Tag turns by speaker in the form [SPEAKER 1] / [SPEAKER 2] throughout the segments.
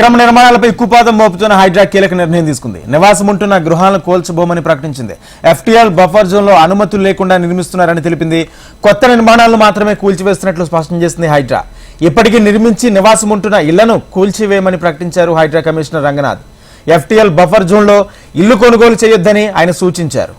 [SPEAKER 1] అక్రమ నిర్మాణాలపై ఉక్కుపాదం మోపుతున్న హైడ్రా కీలక నిర్ణయం తీసుకుంది. నివాసం ఉంటున్న గృహాలను కోల్చబోమని ప్రకటించింది. ఎఫ్టీఆర్ బఫర్ జోన్లో అనుమతులు లేకుండా నిర్మిస్తున్నారని తెలిపింది. కొత్త నిర్మాణాలను మాత్రమే కూల్చివేస్తున్నట్లు స్పష్టం చేసింది హైడ్రా. ఇప్పటికీ నిర్మించి నివాసం ఉంటున్న ఇళ్ళను కూల్చివేయమని ప్రకటించారు Hydraa commissioner Ranganath. FTL buffer జోన్లో ఇల్లు కొనుగోలు చేయొద్దని ఆయన సూచించారు.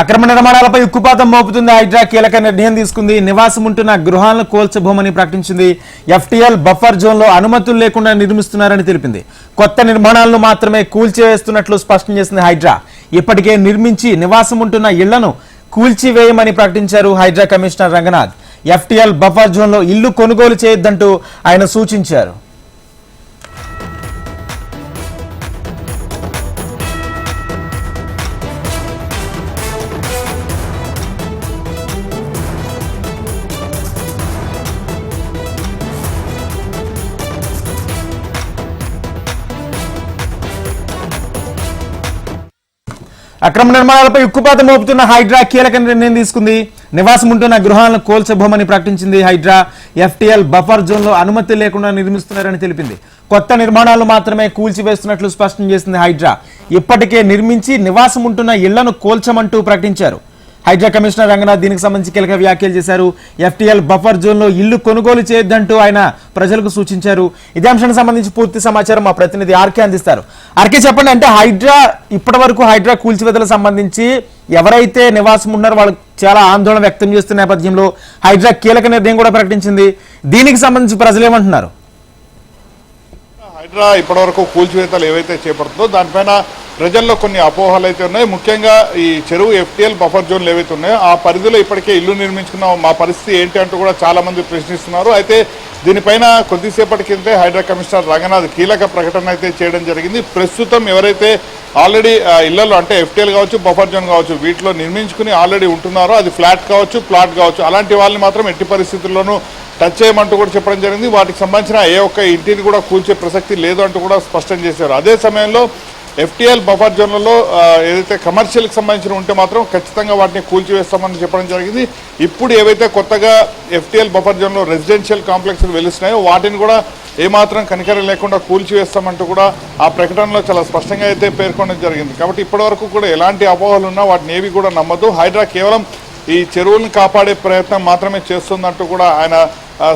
[SPEAKER 1] అక్రమ నిర్మాణాలపై ఉక్కుపాతం మోపుతుంది హైడ్రా కీలక నిర్ణయం తీసుకుంది. నివాసం ఉంటున్న గృహాలను కోల్చబోమని ప్రకటించింది. ఎఫ్టీఎల్ బఫర్ జోన్లో అనుమతులు లేకుండా నిర్మిస్తున్నారని తెలిపింది. కొత్త నిర్మాణాలను మాత్రమే కూల్చివేస్తున్నట్లు స్పష్టం చేసింది హైడ్రా. ఇప్పటికే నిర్మించి నివాసం ఉంటున్న ఇళ్ళను కూల్చివేయమని ప్రకటించారు Hydraa commissioner Ranganath. FTL buffer జోన్లో ఇల్లు కొనుగోలు చేయొద్దంటూ ఆయన సూచించారు. అక్రమ నిర్మాణాలపై ఉక్కుపాతం మోపుతున్న హైడ్రా కీలక నిర్ణయం తీసుకుంది. నివాసం ఉంటున్న గృహాలను కోల్చబోమని ప్రకటించింది హైడ్రా. ఎఫ్టీఎల్ బఫర్ జోన్లో అనుమతి లేకుండా నిర్మిస్తున్నారని తెలిపింది. కొత్త నిర్మాణాలు మాత్రమే కూల్చివేస్తున్నట్లు స్పష్టం చేసింది హైడ్రా. ఇప్పటికే నిర్మించి నివాసం ఉంటున్న ఇళ్ళను కోల్చమంటూ ప్రకటించారు. హైడ్రా కమిషనర్ రంగనాథ్ దీనికి సంబంధించి కీలక వ్యాఖ్యలు చేశారు. ఎఫ్టీఎల్ బఫర్ జోన్లో ఇల్లు కొనుగోలు చేయొద్దంటూ ఆయన ప్రజలకు సూచించారు. ఇదే అంశానికి సంబంధించి పూర్తి సమాచారం మా ప్రతినిధి ఆర్కే అందిస్తారు. ఆర్కే చెప్పండి అంటే హైడ్రా ఇప్పటి వరకు హైడ్రా కూల్చివేతలకు సంబంధించి ఎవరైతే నివాసం ఉన్నారో వాళ్ళు చాలా ఆందోళన వ్యక్తం చేస్తున్న నేపథ్యంలో హైడ్రా కీలక నిర్ణయం కూడా ప్రకటించింది. దీనికి సంబంధించి ప్రజలు ఏమంటున్నారు?
[SPEAKER 2] హైడ్రా ఇప్పటివరకు కూల్చివేతలు ఏవైతే చేపడుతుందో దానిపైన ప్రజల్లో కొన్ని అపోహలు అయితే ఉన్నాయి. ముఖ్యంగా ఈ చెరువు ఎఫ్టీఎల్ బఫర్ జోన్లు ఏవైతే ఉన్నాయో ఆ పరిధిలో ఇప్పటికే ఇల్లు నిర్మించుకున్న. మా పరిస్థితి ఏంటి అంటూ కూడా చాలామంది ప్రశ్నిస్తున్నారు. అయితే దీనిపైన కొద్దిసేపటి కిందే హైడ్రా కమిషనర్ రంగనాథ్ కీలక ప్రకటన అయితే చేయడం జరిగింది. ప్రస్తుతం ఎవరైతే ఆల్రెడీ ఇళ్ళలో అంటే ఎఫ్టీఎల్ కావచ్చు బఫర్ జోన్ కావచ్చు వీటిలో నిర్మించుకుని ఆల్రెడీ ఉంటున్నారో అది ఫ్లాట్ కావచ్చు ప్లాట్ కావచ్చు అలాంటి వాళ్ళని మాత్రం ఎట్టి పరిస్థితుల్లోనూ టచ్ చేయమంటూ కూడా చెప్పడం జరిగింది. వాటికి సంబంధించిన ఏ ఒక్క ఇంటిని కూడా కూల్చే ప్రసక్తి లేదు అంటూ కూడా స్పష్టం చేశారు. అదే సమయంలో ఎఫ్టీఎల్ బఫర్ జోన్లలో ఏదైతే కమర్షియల్కి సంబంధించిన ఉంటే మాత్రం ఖచ్చితంగా వాటిని కూల్చివేస్తామని చెప్పడం జరిగింది. ఇప్పుడు ఏవైతే కొత్తగా ఎఫ్టీఎల్ బఫర్ జోన్లో రెసిడెన్షియల్ కాంప్లెక్స్లు వెలుస్తున్నాయో వాటిని కూడా ఏమాత్రం కనికరం లేకుండా కూల్చివేస్తామంటూ కూడా ఆ ప్రకటనలో చాలా స్పష్టంగా అయితే పేర్కొనడం జరిగింది. కాబట్టి ఇప్పటివరకు కూడా ఎలాంటి అపోహలు ఉన్నా వాటిని ఏవి కూడా నమ్మద్దు. హైడ్రా కేవలం ఈ చెరువులను కాపాడే ప్రయత్నం మాత్రమే చేస్తుందంటూ కూడా ఆయన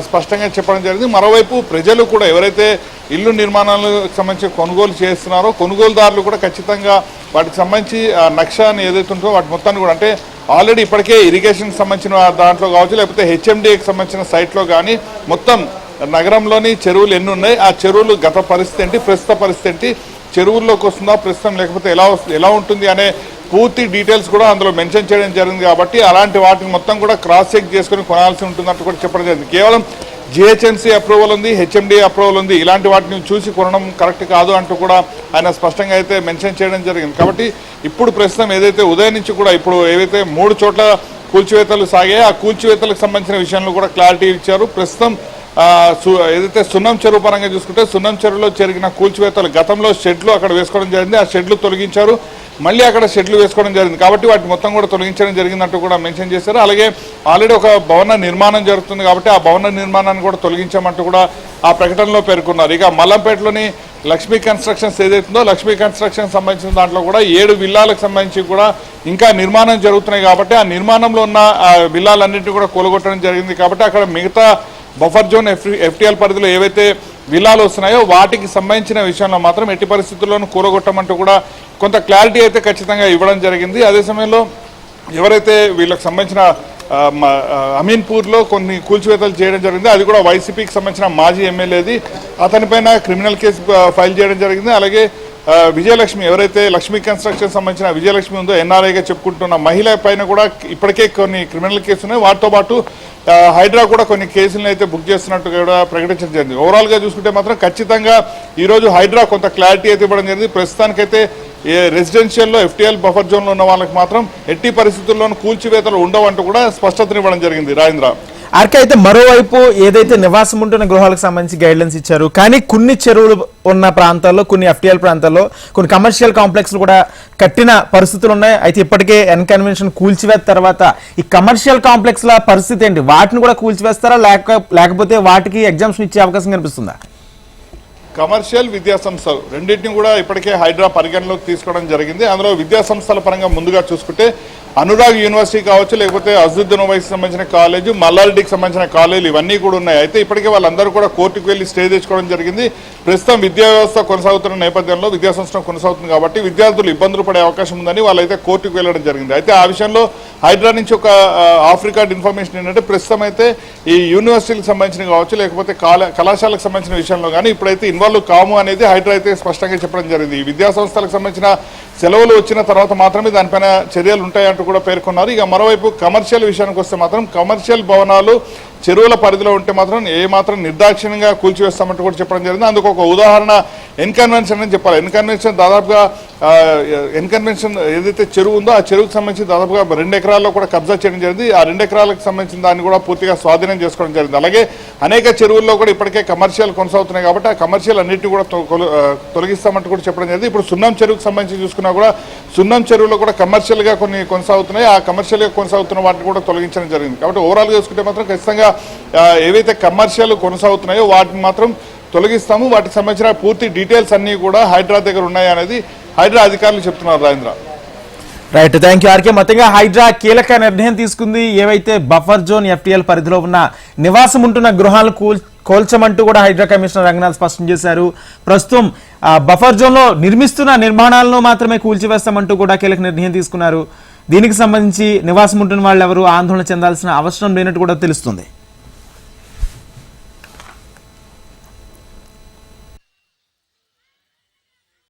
[SPEAKER 2] స్పష్టంగా చెప్పడం జరిగింది. మరోవైపు ప్రజలు కూడా ఎవరైతే ఇల్లు నిర్మాణాలకు సంబంధించి కొనుగోలు చేస్తున్నారో కొనుగోలుదారులు కూడా ఖచ్చితంగా వాటికి సంబంధించి నక్షాన్ని ఏదైతే ఉంటుందో వాటి మొత్తాన్ని కూడా అంటే ఆల్రెడీ ఇప్పటికే ఇరిగేషన్కి సంబంధించిన దాంట్లో కావచ్చు లేకపోతే హెచ్ఎండిఏకి సంబంధించిన సైట్లో కానీ మొత్తం నగరంలోని చెరువులు ఎన్ని ఉన్నాయి ఆ చెరువులు గత పరిస్థితి ఏంటి ప్రస్తుత పరిస్థితి ఏంటి చెరువుల్లోకి వస్తుందా ప్రస్తుతం లేకపోతే ఎలా వస్తుంది ఎలా ఉంటుంది అనే పూర్తి డీటెయిల్స్ కూడా అందులో మెన్షన్ చేయడం జరిగింది కాబట్టి అలాంటి వాటిని మొత్తం కూడా క్రాస్ చెక్ చేసుకుని కొనాల్సి ఉంటుందంటూ కూడా చెప్పడం జరిగింది. కేవలం జిహెచ్ఎంసీ అప్రూవల్ ఉంది హెచ్ఎండి అప్రూవల్ ఉంది ఇలాంటి వాటిని చూసి కొనడం కరెక్ట్ కాదు అంటూ కూడా ఆయన స్పష్టంగా అయితే మెన్షన్ చేయడం జరిగింది. కాబట్టి ఇప్పుడు ప్రస్తుతం ఏదైతే ఉదయం నుంచి కూడా ఇప్పుడు ఏదైతే మూడు చోట్ల కూల్చివేతలు సాగాయో ఆ కూల్చివేతలకు సంబంధించిన విషయంలో కూడా క్లారిటీ ఇచ్చారు. ప్రస్తుతం సు- ఏదైతే సున్నం చెరువు పరంగా చూసుకుంటే సున్నం చెరువులో జరిగిన కూల్చివేతలు గతంలో షెడ్లు అక్కడ వేసుకోవడం జరిగింది. ఆ షెడ్లు తొలగించారు. మళ్ళీ అక్కడ షెడ్లు వేసుకోవడం జరిగింది. కాబట్టి వాటి మొత్తం కూడా తొలగించడం జరిగిందంటూ కూడా మెన్షన్ చేశారు. అలాగే ఆల్రెడీ ఒక భవన నిర్మాణం జరుగుతుంది కాబట్టి ఆ భవన నిర్మాణాన్ని కూడా తొలగించామంటూ కూడా ఆ ప్రకటనలో పేర్కొన్నారు. ఇక మల్లంపేటలోని లక్ష్మీ కన్స్ట్రక్షన్స్ ఏదైతుందో లక్ష్మీ కన్స్ట్రక్షన్ సంబంధించిన దాంట్లో కూడా ఏడు విల్లాలకు సంబంధించి కూడా ఇంకా నిర్మాణం జరుగుతున్నాయి కాబట్టి ఆ నిర్మాణంలో ఉన్న ఆ విల్లాలన్నింటినీ కూడా కూలగొట్టడం జరిగింది. కాబట్టి అక్కడ మిగతా బఫర్ జోన్ ఎఫ్ ఎఫ్టీఎల్ పరిధిలో ఏవైతే విల్లాలు వస్తున్నాయో వాటికి సంబంధించిన విషయంలో మాత్రం ఎట్టి పరిస్థితుల్లోనూ కూరగొట్టమంటూ కూడా కొంత క్లారిటీ అయితే ఖచ్చితంగా ఇవ్వడం జరిగింది. అదే సమయంలో ఎవరైతే వీళ్ళకి సంబంధించిన మ- అమీన్పూర్లో కొన్ని కూల్చివేతలు చేయడం జరిగింది. అది కూడా వైసీపీకి సంబంధించిన మాజీ ఎమ్మెల్యేది. అతనిపైన క్రిమినల్ కేసు ఫైల్ చేయడం జరిగింది. అలాగే విజయలక్ష్మి ఎవరైతే లక్ష్మీ కన్స్ట్రక్షన్ సంబంధించిన విజయలక్ష్మి ఉందో ఎన్ఆర్ఐగా చెప్పుకుంటున్న మహిళ పైన కూడా ఇప్పటికే కొన్ని క్రిమినల్ కేసులు ఉన్నాయి. వాటితో పాటు హైడ్రా కూడా కొన్ని కేసులను అయితే బుక్ చేస్తున్నట్టు కూడా ప్రకటించడం జరిగింది. ఓవరాల్గా చూసుకుంటే మాత్రం ఖచ్చితంగా ఈరోజు హైడ్రా కొంత క్లారిటీ అయితే ఇవ్వడం జరిగింది. ప్రస్తుతానికైతే ఏ రెసిడెన్షియల్లో ఎఫ్టీఎల్ బఫర్ జోన్లో ఉన్న వాళ్ళకి మాత్రం ఎట్టి పరిస్థితుల్లోనూ కూల్చివేతలు ఉండవంటూ కూడా స్పష్టతనివ్వడం జరిగింది. రాజేంద్ర.
[SPEAKER 1] ఆర్కే అయితే మరోవైపు ఏదైతే నివాసం ఉంటున్న గృహాలకు సంబంధించి గైడ్లైన్స్ ఇచ్చారు. కానీ కొన్ని చెరువులు ఉన్న ప్రాంతాల్లో కొన్ని ఎఫ్టీఎల్ ప్రాంతాల్లో కొన్ని కమర్షియల్ కాంప్లెక్స్లు కూడా కట్టిన పరిస్థితులు ఉన్నాయి. అయితే ఇప్పటికే ఎన్కన్వెన్షన్ కూల్చివేత తర్వాత ఈ కమర్షియల్ కాంప్లెక్స్ల పరిస్థితి ఏంటి? వాటిని కూడా కూల్చివేస్తారా? లేక లేకపోతే వాటికి ఎగ్జామ్స్ ఇచ్చే అవకాశం కనిపిస్తుందా?
[SPEAKER 2] కమర్షియల్ విద్యాసంస్థలు రెండింటిని కూడా ఇప్పటికే హైడ్రా పరిగణలోకి తీసుకోవడం జరిగింది. అందులో విద్యాసంస్థల పరంగా ముందుగా చూసుకుంటే అనురాగ్ యూనివర్సిటీ కావచ్చు లేకపోతే అజుద్దీన్ ఓవైసీకి సంబంధించిన కాలేజ్ మల్లారెడ్డికి సంబంధించిన కాలేజీలు ఇవన్నీ కూడా ఉన్నాయి. అయితే ఇప్పటికే వాళ్ళందరూ కూడా కోర్టుకు వెళ్ళి స్టే తెచ్చుకోవడం జరిగింది. ప్రస్తుతం విద్యా వ్యవస్థ కొనసాగుతున్న నేపథ్యంలో విద్యా సంస్థ కొనసాగుతుంది కాబట్టి విద్యార్థులు ఇబ్బందులు పడే అవకాశం ఉందని వాళ్ళైతే కోర్టుకు వెళ్ళడం జరిగింది. అయితే ఆ విషయంలో హైడ్రా నుంచి ఒక ఆఫ్ రికార్డ్ ఇన్ఫర్మేషన్ ఏంటంటే ప్రస్తుతం అయితే ఈ యూనివర్సిటీలకు సంబంధించిన కావచ్చు లేకపోతే కళాశాలకు సంబంధించిన విషయంలో కానీ ఇప్పుడైతే ఇన్వాల్వ్ కాము అనేది హైడ్రా అయితే స్పష్టంగా చెప్పడం జరిగింది. ఈ విద్యా సంస్థలకు సంబంధించిన సెలవులు వచ్చిన తర్వాత మాత్రమే దానిపైన చర్యలు ఉంటాయంటూ కూడా పేర్కొన్నారు. ఇక మరోవైపు కమర్షియల్ విషయానికి వస్తే మాత్రం కమర్షియల్ భవనాలు చెరువుల పరిధిలో ఉంటే మాత్రం ఏ మాత్రం నిర్దాక్షిణ్యంగా కూల్చివేస్తామంటూ కూడా చెప్పడం జరిగింది. అందుకు ఒక ఉదాహరణ ఎన్కన్వెన్షన్ అని చెప్పాలి. ఎన్కన్వెన్షన్ దాదాపుగా ఎన్కన్వెన్షన్ ఏదైతే చెరువు ఉందో ఆ చెరువుకు సంబంధించి దాదాపుగా రెండు ఎకరాల్లో కూడా కబ్జా చేయడం జరిగింది. ఆ రెండు ఎకరాలకు సంబంధించిన దాన్ని కూడా పూర్తిగా స్వాధీనం చేసుకోవడం జరిగింది. అలాగే అనేక చెరువుల్లో కూడా ఇప్పటికే కమర్షియల్ కొనసాగుతున్నాయి కాబట్టి ఆ కమర్షియల్ అన్నింటినీ కూడా తొలగిస్తామంటూ కూడా చెప్పడం జరిగింది. ఇప్పుడు సున్నం చెరువుకు సంబంధించి చూసుకున్నా కూడా సున్నం చెరువులో కూడా కమర్షియల్గా కొన్ని కొనసాగుతున్నాయి. ఆ కమర్షియల్గా కొనసాగుతున్న వాటిని కూడా తొలగించడం జరిగింది. కాబట్టి ఓవరాల్గా చూసుకుంటే మాత్రం ఖచ్చితంగా ఏవైతే కమర్షియల్ కొనసాగుతున్నాయో వాటిని మాత్రం తొలగిస్తాము. వాటికి సంబంధించిన పూర్తి డీటెయిల్స్ అన్నీ కూడా హైడ్రా దగ్గర ఉన్నాయి అనేది హైడ్రా అధికారులు చెప్తున్నారు Rajendra.
[SPEAKER 1] Right thank you RK మొత్తంగా హైడ్రా కీలక నిర్ణయం తీసుకుంది. ఏవైతే బఫర్ జోన్ ఎఫ్టీఎల్ పరిధిలో ఉన్న నివాసం ఉంటున్న గృహాలను కూల్ కోల్చమంటూ కూడా హైడ్రా కమిషనర్ రంగనాథ్ స్పష్టం చేశారు. ప్రస్తుతం ఆ, బఫర్ జోన్లో నిర్మిస్తున్న నిర్మాణాలను మాత్రమే కూల్చివేస్తామంటూ కూడా కీలక నిర్ణయం తీసుకున్నారు. దీనికి సంబంధించి నివాసం ఉంటున్న వాళ్ళు ఎవరు ఆందోళన చెందాల్సిన అవసరం లేనట్టు కూడా తెలుస్తుంది.